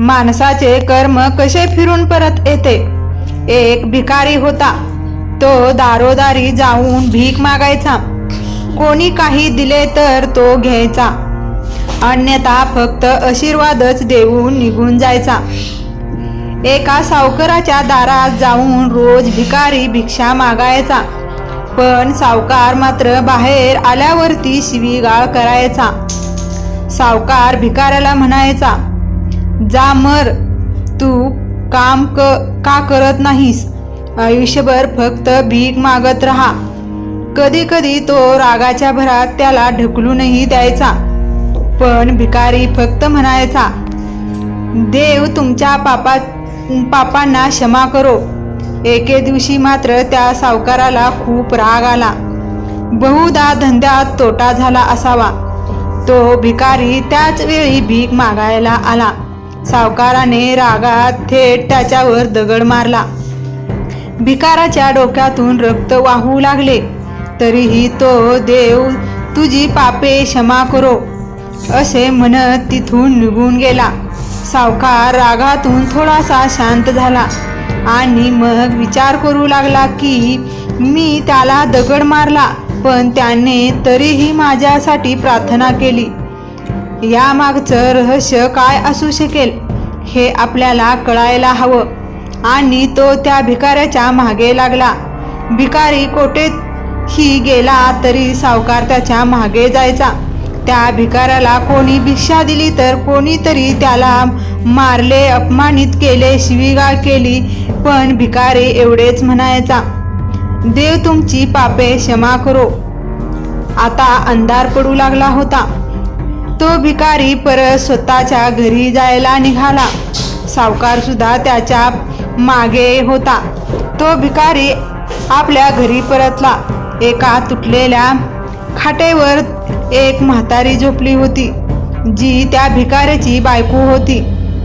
माणसाचे कर्म कसे फिरून परत येते? एक भिकारी होता. तो दारोदारी जाऊन भीक मागायचा. कोणी काही दिले तर तो घ्यायचा. अन्यथा फक्त आशीर्वादच देऊन निघून जायचा. एका सावकाराच्या दारात जाऊन रोज भिकारी भिक्षा मागायचा. पण सावकार मात्र बाहेर आल्यावरती शिवीगाळ करायचा. सावकार भिकाऱ्याला म्हणायचा जा मर. तू काम क का करत नाहीस? आयुष्यभर फक्त भीक मागत राहा. कधी कधी तो रागाच्या भरात त्याला ढकलूनही द्यायचा. पण भिकारी फक्त म्हणायचा देव तुमच्या पापा पापांना क्षमा करो. एके दिवशी मात्र त्या सावकाराला खूप राग आला. बहुधा धंद्यात तोटा झाला असावा. तो भिकारी त्याच वेळी भीक मागायला आला. सावकाराने रागात थेट त्याच्यावर दगड मारला. भिकाराच्या डोक्यातून रक्त वाहू लागले. तरीही तो देव तुझी पापे क्षमा करो असे म्हणत तिथून निघून गेला. सावकार रागातून थोडासा शांत झाला आणि मग विचार करू लागला की मी त्याला दगड मारला पण त्याने तरीही माझ्यासाठी प्रार्थना केली. यामागचं रहस्य काय असू शकेल हे आपल्याला कळायला हवं. आणि तो त्या भिकाऱ्याच्या मागे लागला. भिकारी कोठेही गेला तरी सावकार त्याच्यामागे जायचा. त्या भिकाऱ्याला कोणी भिक्षा दिली तर कोणीतरी त्याला मारले अपमानित केले शिवीगाळ केली पण भिकारी एवढेच म्हणायचा देव तुमची पापे क्षमा करो. आता अंधार पडू लागला होता. तो भिकारी परत स्वतःच्या घरी जायला निघाला. सावकार सुद्धा त्याच्यामागे होता. तो भिकारी आपल्या घरी परतला. एका तुटलेल्या खाटेवर एक म्हातारी झोपली होती जी त्या भिकाऱ्याची बायको होती.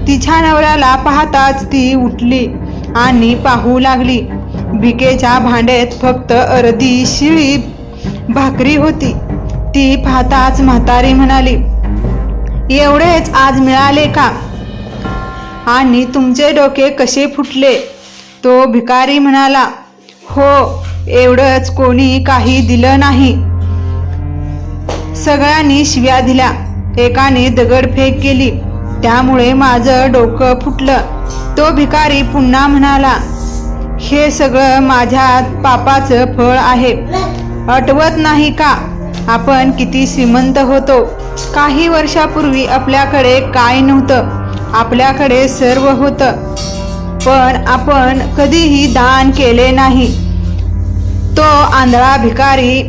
तिच्या नवऱ्याला पाहताच ती उठली आणि पाहू लागली. भिकेच्या भांड्यात फक्त अर्धी शिळी भाकरी होती. ती पाहताच म्हातारी म्हणाली एवढेच आज मिळाले का? आणि तुमचे डोके कसे फुटले? तो भिकारी म्हणाला हो एवढंच कोणी काही दिलं नाही. सगळ्यांनी शिव्या दिल्या. एकाने दगडफेक केली. त्यामुळे माझं डोकं फुटलं. तो भिकारी पुन्हा म्हणाला हे सगळं माझ्या पापाचं फळ आहे. अटवत नाही का? आपण किती श्रीमंत होतो. काही वर्षापूर्वी आपल्याकडे काय नव्हतं. आपल्याकडे सर्व होतं. पण आपण कधीही दान केले नाही. तो आंधळा भिकारी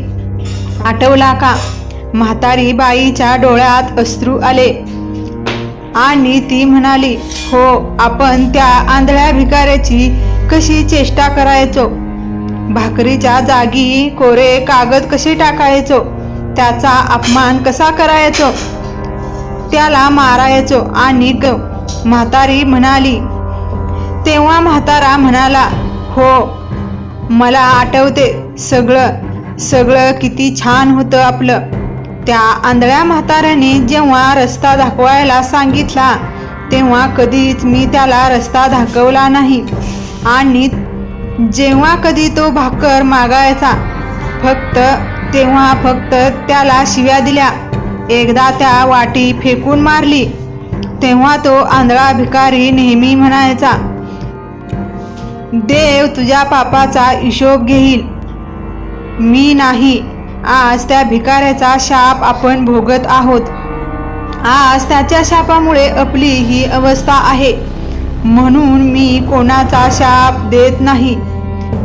आठवला का? म्हातारी बाईच्या डोळ्यात अश्रू आले. आणि ती म्हणाली हो आपण त्या आंधळ्या भिकाऱ्याची कशी चेष्टा करायचो? भाकरीच्या जागी कोरे कागद कसे टाकायचो? त्याचा अपमान कसा करायचो? त्याला मारायचो आणि ग म्हातारी म्हणाली तेव्हा म्हातारा म्हणाला हो मला आठवते सगळं सगळं किती छान होतं आपलं त्या आंधळ्या म्हाताऱ्याने जेव्हा रस्ता दाखवायला सांगितला तेव्हा कधीच मी त्याला रस्ता दाखवला नाही. आणि जेव्हा कधी तो भाकर मागायचा फक्त तेव्हा फक्त त्याला शिव्या दिल्या. एकदा त्या वाटी फेकून मारली. तेव्हा तो आंधळा भिकारी नेहमी म्हणायचा देव तुझ्या पापाचा हिशोब घेईल. मी नाही. आज त्या भिकाऱ्याचा शाप आपण भोगत आहोत. आज त्याच्या शापामुळे आपली ही अवस्था आहे. म्हणून मी कोणाचा शाप देत नाही.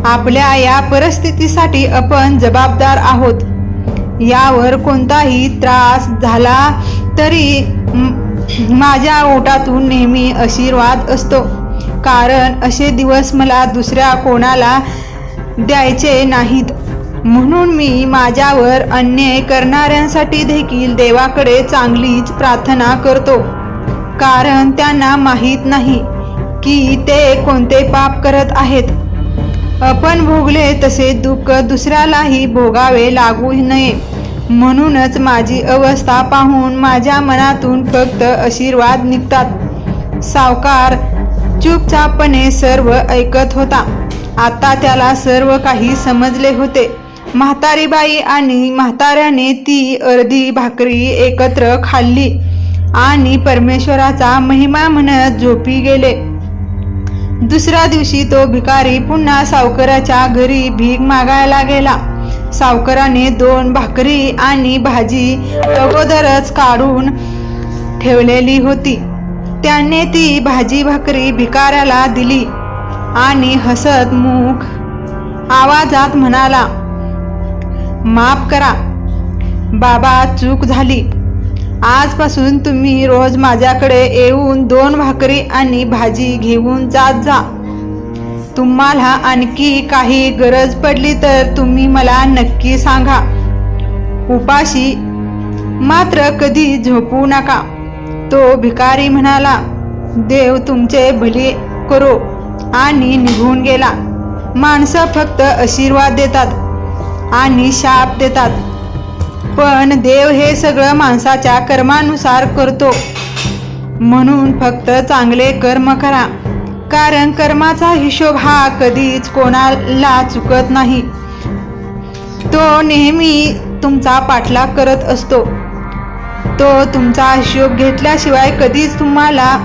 आपल्या या परिस्थितीसाठी आपण जबाबदार आहोत. यावर कोणताही त्रास झाला तरी माझ्या ओटातून नेहमी आशीर्वाद असतो. कारण असे दिवस मला दुसऱ्या कोणाला द्यायचे नाहीत. म्हणून मी माझ्यावर अन्याय करणाऱ्यांसाठी देखील देवाकडे चांगलीच प्रार्थना करतो. कारण त्यांना माहीत नाही की ते कोणते पाप करत आहेत. आपण भोगले तसे दुःख दुसऱ्यालाही भोगावे लागू नये. म्हणूनच माझी अवस्था पाहून माझ्या मनातून फक्त आशीर्वाद निघतात. सावकार चुपचापणे सर्व ऐकत होता. आता त्याला सर्व काही समजले होते. म्हातारीबाई आणि म्हाताऱ्याने ती अर्धी भाकरी एकत्र खाल्ली आणि परमेश्वराचा महिमा म्हणत झोपी गेले. दुसऱ्या दिवशी तो भिकारी पुन्हा सावकाराच्या घरी भीक मागायला गेला. सावकाराने दोन भाकरी आणि भाजी अगोदरच काढून ठेवलेली होती. त्याने ती भाजी भाकरी भिकाऱ्याला दिली आणि हसत मुख आवाजात म्हणाला माफ करा बाबा चूक झाली. आजपासून तुम्ही रोज माझ्याकडे येऊन दोन भाकरी आणि भाजी घेऊन जात जा. तुम्हाला आणखी काही गरज पडली तर तुम्ही मला नक्की सांगा. उपाशी मात्र कधी झोपू नका. तो भिकारी म्हणाला देव तुमचे भले करो आणि निघून गेला. माणसं फक्त आशीर्वाद देतात आणि शाप देतात. पण देव हे सगळं माणसाच्या कर्मानुसार करतो. म्हणून फक्त चांगले कर्म करा. कारण कर्माचा हिशोब हा कधीच कोणाला चुकत नाही. तो नेहमी तुमचा पाठलाग करत असतो. तो तुमचा हिशोब घेतल्याशिवाय कधीच तुम्हाला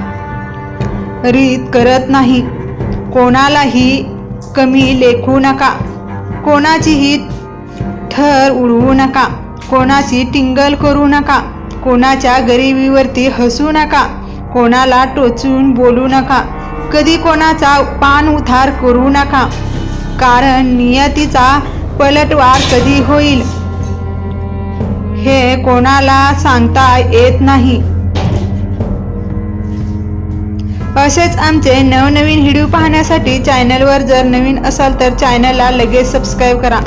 रीत करत नाही. कोणालाही कमी लेखू नका. कोणाचीही ठर उडवू नका. कोणाची टिंगल करू नका. कोणाच्या गरिबीवरती हसू नका. कोणाला टोचून बोलू नका. कधी कोणाचा पान उधार करू नका. कारण नियतीचा पलटवार कधी होईल? हे कोणाला सांगता येत नाही. असेच आमचे नवनवीन व्हिडिओ पाहण्यासाठी चॅनलवर जर नवीन असाल तर चॅनलला लगेच सबस्क्राईब करा.